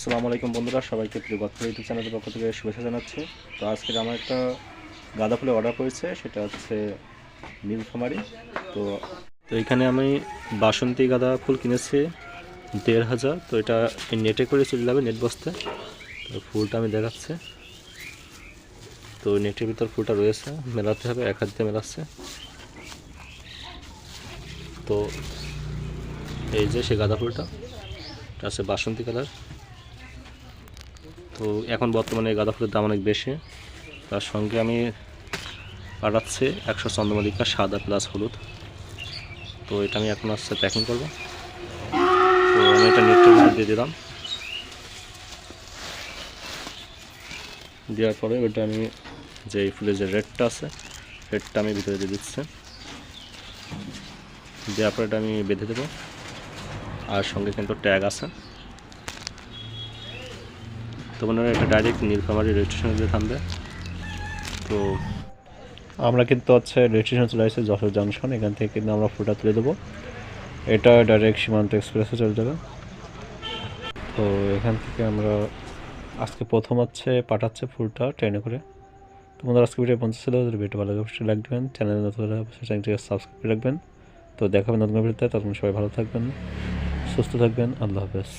আসসালামু আলাইকুম বন্ধুরা, সবাইকে প্রিয় গল্প ইউটিউব চ্যানেলের পক্ষ থেকে শুভেচ্ছা জানাচ্ছি। তো আজকে আমার একটা গাঁদা ফুলের অর্ডার করেছে সেটা হচ্ছে নীলফামারি তো তো এখানে আমি বাসন্তী গাঁদা ফুল কিনেছি, দেড় হাজার। তো এটা নেটে করে চলে যাবে, নেট বসতে তো ফুলটা আমি দেখাচ্ছি। তো নেটের ভিতর ফুলটা রয়েছে, মেলাতে হবে, এক হাত দিয়ে মেলাচ্ছে। তো এই যে সে গাঁদা ফুলটা, এটা আছে বাসন্তী কালার। তো এখন বর্তমানে গাঁদা ফুলের দাম অনেক বেশি। তার সঙ্গে আমি পাঠাচ্ছি একশো চন্দ্রমল্লিকা সাদা প্লাস হলুদ। তো এটা আমি এখন আসছে প্যাকিং করব। তো আমি এটা নেটের দিয়ে দিলাম। দেওয়ার পরে ওটা আমি যে ফুলের যে রেডটা আছে রেডটা আমি ভিতরে দিয়ে দিচ্ছি। দেওয়ার পরে এটা আমি বেঁধে দেবো। আর সঙ্গে কিন্তু ট্যাগ আছে। তো বন্ধুরা এটা ডাইরেক্ট নীলফামারি রেজিস্ট্রেশন দিয়ে থামবে। তো আমরা কিন্তু হচ্ছে রেজিস্ট্রেশন চলে আসছে যশোর জংশন এখান থেকে কিন্তু আমরা ফুলটা তুলে দেবো। এটা ডাইরেক্ট সীমান্ত এক্সপ্রেসে চলে যাবে। তো এখান থেকে আমরা আজকে প্রথম হচ্ছে পাঠাচ্ছে ফুলটা ট্রেনে করে। তো বন্ধুরা, আজকে ভিডিও পঞ্চাশ ছিল। যদি ভিডিও ভালো লাগে, অবশ্যই লাইক দেবেন। চ্যানেল নতুন চ্যানেলটিকে সাবস্ক্রাইব করে রাখবেন। তো দেখাবেন নতুন ভিডিওতে। তখন সবাই ভালো থাকবেন, সুস্থ থাকবেন। আল্লাহ হাফেজ।